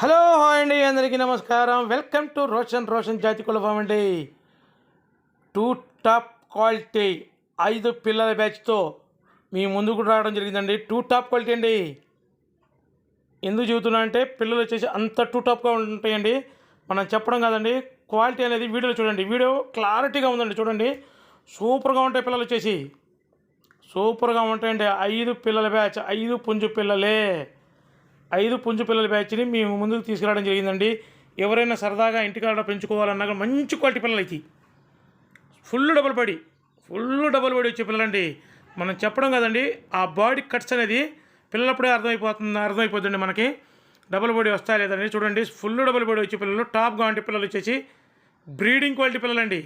Hello hi అండి అందరికీ నమస్కారం. వెల్కమ్ టు రోషన్ రోషన్ జాతి కులఫామ్ అండి. టూ టాప్ క్వాలిటీ ఐదు పిల్లల బ్యాచ్తో మీ ముందుకు రావడం జరిగిందండి. టూ టాప్ క్వాలిటీ అండి. ఎందుకు చెబుతున్నా అంటే పిల్లలు వచ్చేసి అంత టూ టాప్గా ఉంటాయండి. మనం చెప్పడం కాదండి క్వాలిటీ అనేది వీడియోలో చూడండి. వీడియో క్లారిటీగా ఉందండి చూడండి. సూపర్గా ఉంటాయి పిల్లలు వచ్చేసి. సూపర్గా ఉంటాయండి. ఐదు పిల్లల బ్యాచ్ ఐదు పుంజు పిల్లలే. ఐదు పుంజు పిల్లల బ్యాచ్ని మేము ముందుకు తీసుకురావడం జరిగిందండి. ఎవరైనా సరదాగా ఇంటికాడ పెంచుకోవాలన్నా కూడా మంచి క్వాలిటీ పిల్లలు అయితే full double body. Full double body వచ్చే పిల్లలండి. మనం చెప్పడం కదండి ఆ బాడీ కట్స్ అనేది పిల్లలప్పుడే అర్థమైపోతుంది అర్థమైపోతుంది మనకి. డబుల్ బాడీ వస్తా లేదండి చూడండి. ఫుల్ డబుల్ బాడీ వచ్చే పిల్లలు టాప్ ఉంటే పిల్లలు వచ్చేసి బ్రీడింగ్ క్వాలిటీ పిల్లలండి.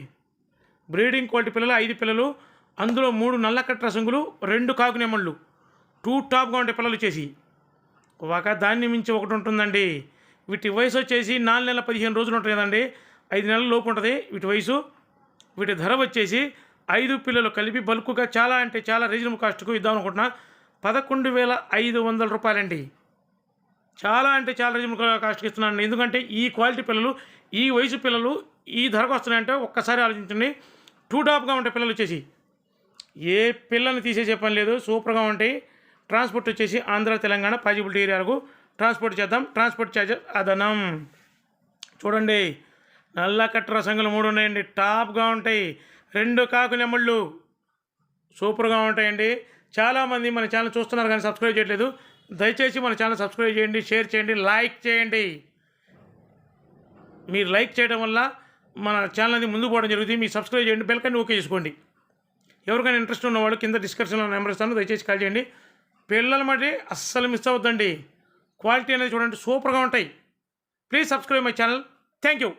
బ్రీడింగ్ క్వాలిటీ పిల్లలు ఐదు పిల్లలు అందులో మూడు నల్ల కట్ట రసంగులు రెండు కాకునేమళ్ళు. టూ టాప్గా ఉండే పిల్లలు వచ్చేసి. ఒక దాన్ని మించి ఒకటి ఉంటుందండి. వీటి వయసు వచ్చేసి నాలుగు నెలల పదిహేను రోజులు ఉంటుంది కదండి. ఐదు నెలల లోపు ఉంటుంది. వీటి వయసు వీటి ధర వచ్చేసి ఐదు పిల్లలు కలిపి బల్క్గా చాలా అంటే చాలా రీజనబుల్ కాస్ట్కు ఇద్దాం అనుకుంటున్నా. పదకొండు వేల ఐదు వందల రూపాయలండి. చాలా అంటే చాలా రీజనబుల్ కాస్ట్కి ఇస్తున్నాను ఎందుకంటే ఈ క్వాలిటీ పిల్లలు ఈ వయసు పిల్లలు ఈ ధరకు వస్తున్నాయంటే ఒక్కసారి ఆలోచించండి. టూ టాప్గా ఉంటాయి పిల్లలు వచ్చేసి ఏ పిల్లల్ని తీసేసే పని లేదు. సూపర్గా ఉంటాయి. ట్రాన్స్పోర్ట్ వచ్చేసి ఆంధ్ర తెలంగాణ పాజిబిలిటీ ఏరియాలకు ట్రాన్స్పోర్ట్ చేద్దాం. ట్రాన్స్పోర్ట్ ఛార్జెస్ అదనం. చూడండి నల్ల కట్ట సంఘాలు మూడు ఉన్నాయండి. టాప్గా ఉంటాయి. రెండు కాకు నెమళ్ళు. సూపర్గా ఉంటాయండి. చాలామంది మన ఛానల్ చూస్తున్నారు కానీ సబ్స్క్రైబ్ చేయట్లేదు. దయచేసి మన ఛానల్ సబ్స్క్రైబ్ చేయండి షేర్ చేయండి లైక్ చేయండి. మీరు లైక్ చేయడం వల్ల మన ఛానల్ అనేది ముందుకు పోవడం జరుగుతుంది. మీరు సబ్స్క్రైబ్ చేయండి బెల్ ఓకే చేసుకోండి. ఎవరికైనా ఇంట్రెస్ట్ ఉన్నవాళ్ళు కింద డిస్క్రిప్షన్లో నెంబర్ ఇస్తాను. దయచేసి కాల్ చేయండి. పిల్లలు మట్టి అస్సలు మిస్ అవ్వద్దండి. క్వాలిటీ అనేది చూడండి సూపర్గా ఉంటాయి. Please subscribe my channel thank you